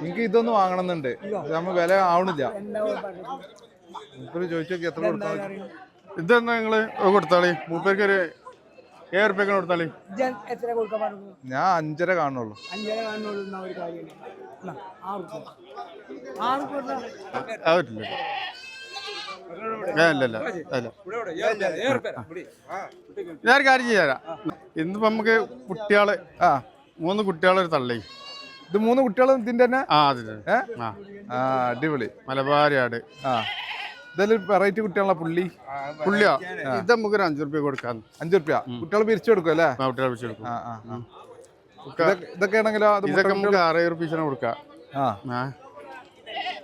എനിക്ക് ഇതൊന്നും വാങ്ങണമെന്നുണ്ട്. നമ്മ വില ആവണില്ല. മൂപ്പര് ചോദിച്ചു നോക്കി എത്ര കൊടുത്താൽ ഇതെന്നാ നിങ്ങൾ കൊടുത്താളി മൂപ്പേർക്ക് ഒരു ഏഴ് റുപ്യ കൊടുത്താളി ഞാൻ അഞ്ചര കാണുള്ളൂ അല്ല ഞാൻ കാര്യം ചെയ്യാം. ഇന്നിപ്പോ നമുക്ക് കുട്ടികൾ ആ മൂന്ന് കുട്ടികളൊരു തള്ളി. ഇത് മൂന്ന് കുട്ടികളും ഇതിന്റെ തന്നെ? ആ അതെ ആ. ആ അടിപൊളി. മലബാരി ആട് ആ. ഇതെല്ലാം വെറൈറ്റി കുട്ടികളാ പുള്ളി? പുള്ളിയാ? ഇത് നമുക്ക് ഒരു അഞ്ചു റുപ്യ കൊടുക്കാം. അഞ്ചു റുപ്യ കുട്ടികൾ പിരിച്ചു കൊടുക്കും അല്ലേ? ആ, കുട്ടികളെ ആ ആ ആ. ഇതൊക്കെ- ഇതൊക്കെ ആണെങ്കിലോ അത് ഇതൊക്കെ നമുക്ക് അറുപത് കൊടുക്കാം. ആ. ആ.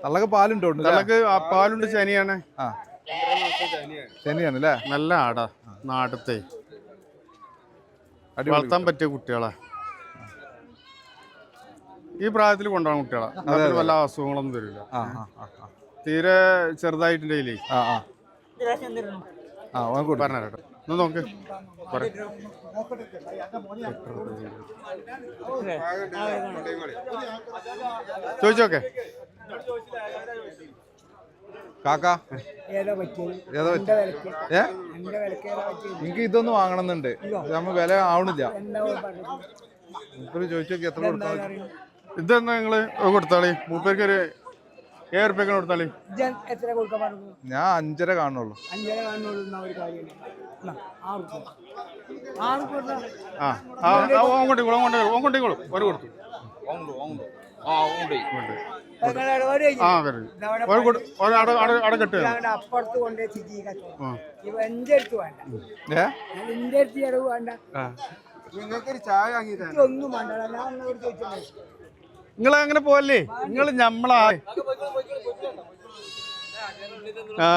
തള്ളക്ക് പാലുണ്ടോ ഉണ്ട് അല്ലേ? തള്ളക്ക് ആ പാലുണ്ട് ശനിയാണ്. ആ. ശനിയാണ് അല്ലേ? നല്ല ആടാ നാടത്തെ. അടിപൊളി വളർത്താൻ പറ്റിയ കുട്ടികളാ. ഈ പ്രായത്തിൽ കൊണ്ടുപോകണം കുട്ടികളെ. അതിൽ വല്ല അസുഖങ്ങളൊന്നും തരില്ല. തീരെ ഒന്ന് നോക്ക്. ചോദിച്ചോക്കെ. കാക്ക? ഏ? എനിക്ക് ഇതൊന്നും വാങ്ങണമെന്നുണ്ട്. നമ്മ വില ആവണില്ല. മൂപ്പര് എത്ര കൊടുത്താൽ ഇതെന്നാ നിങ്ങൾ? കൊടുത്താളി. മൂപ്പേർക്ക് ഒരു ഏഴ് റുപ്യക്ക് കൊടുത്താളി. എത്ര കൊടുക്കാൻ പറഞ്ഞു ഞാൻ അഞ്ചര കാണുള്ളൂ. അഞ്ചര കാണുള്ളൂ എന്നാ ഒരു കാര്യം. ആ ആ ഒരു കൊടുത്തു. ആ അപ്പുറത്ത് കൊണ്ടേ ഇവ എന്റെ അടുത്ത് വേണ്ട. ഞാൻ എന്റെ അടുത്ത് ചെലവ് വേണ്ട. ആ. നിങ്ങൾക്കൊരു ചായ ഒന്നും വേണ്ട. ഞാൻ ചോദിച്ചു നിങ്ങൾ അങ്ങനെ പോവല്ലേ? നിങ്ങൾ ഞമ്മളാ ആ.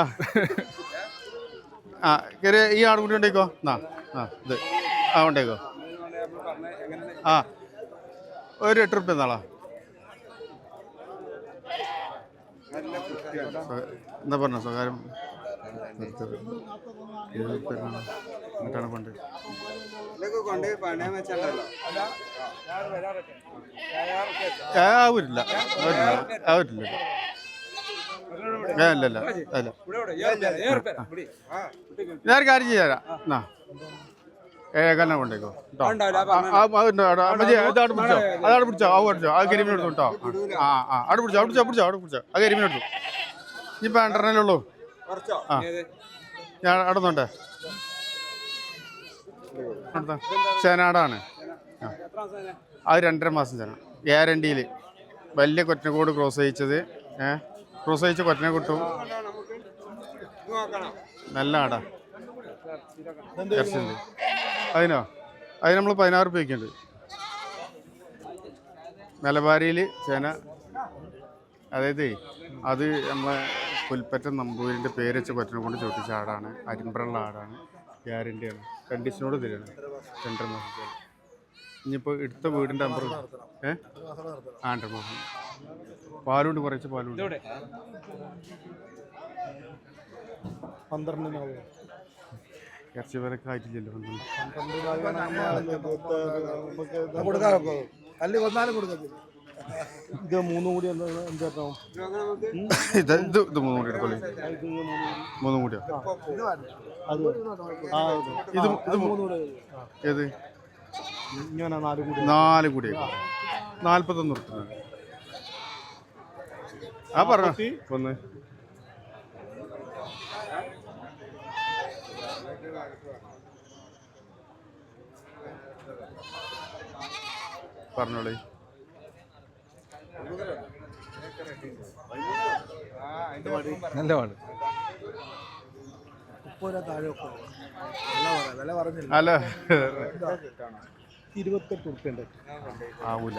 ആ ഈ ആടുകുട്ടി ഉണ്ടേക്കോ ആ ആ ഇത്. ആ ഉണ്ടേക്കോ ആ. ഒരു എട്ട് റുപ്യ എന്നാളാ എന്താ പറഞ്ഞ സ്വകാര്യം. എന്നിട്ടാണ് കൊണ്ട് ആ, ആവൂരില്ല ആവൂരില്ല ആവൂരില്ല ഏ, ഇല്ല ഇല്ല. അല്ല. ഞാൻ കാര്യം ചെയ്യാം. എന്നാ ഇത് അവിടെ പിടിച്ചോ. അതാണ് പിടിച്ചോ. ആ പിടിച്ചോ ആ കരിമീൻ എടുത്തു. കേട്ടോ ആ ആ അവിടെ പിടിച്ചോ അവിടെ പിടിച്ചോ അവിടെ പിടിച്ചോ. ആ കരിമീൻ എടുത്തു. ഇനിയിപ്പോൾ രണ്ടെണ്ണല്ലേ ഉള്ളൂ. ആ. ഞാൻ അടുന്നുണ്ട് അടുത്ത ചേനാടാണ്. ആ. അത് രണ്ടര മാസം ചേന. ഗ്യാരണ്ടിയിൽ വലിയ കൊറ്റനക്കോട് ക്രോസ് അയച്ചത് ഏ? ക്രോസ് അയച്ച കൊറ്റനെ കിട്ടും. നല്ല ആടാ. അതിനോ? അതിന് നമ്മൾ പതിനാറ് രൂപ വയ്ക്കുന്നുണ്ട് മലബാരിയിൽ ചേന. അതായത് അത് നമ്മളെ പുൽപ്പറ്റ നമ്പൂരിന്റെ പേര് വെച്ച് പറ്റുന്ന കൊണ്ട് ചോദിച്ച ആടാണ്. അരിമ്പ്രള്ള ആടാണ്. ഗ്യാരണ്ടിയാണ്. കണ്ടീഷനോട് തരികയാണ് രണ്ടര മാസത്തേക്ക് ഇനിയിപ്പോൾ എടുത്ത വീടിന്റെ നമ്പർ ഏ? ആ രണ്ടര മാസം. പാലുണ്ട് കുറച്ച് പാലുണ്ട്. പന്ത്രണ്ട് ഇറച്ചി വിലക്ക് ആയിട്ടില്ലല്ലോ കൊടുക്കാം കല്ല് കൊന്നാലും കൊടുക്കത്തില്ല. ഇത് മൂന്നും കൂടി എന്താവും ഇത് ഇത് ഇത് മൂന്നും കൂടി എടുത്തോളി. മൂന്നും കൂടിയോ? അത് ആ ഇത് ഇത് ഏത്? നാല് കൂടി. നാല് കൂടി. നാൽപ്പത്തൊന്ന് റുപ്യ ആ പറഞ്ഞ. ഒന്ന്. പറഞ്ഞോളി. നല്ല പാട് അല്ല. ഇരുപത്തെട്ട് ഉറുപ്പ്യുണ്ട്. ആവൂല.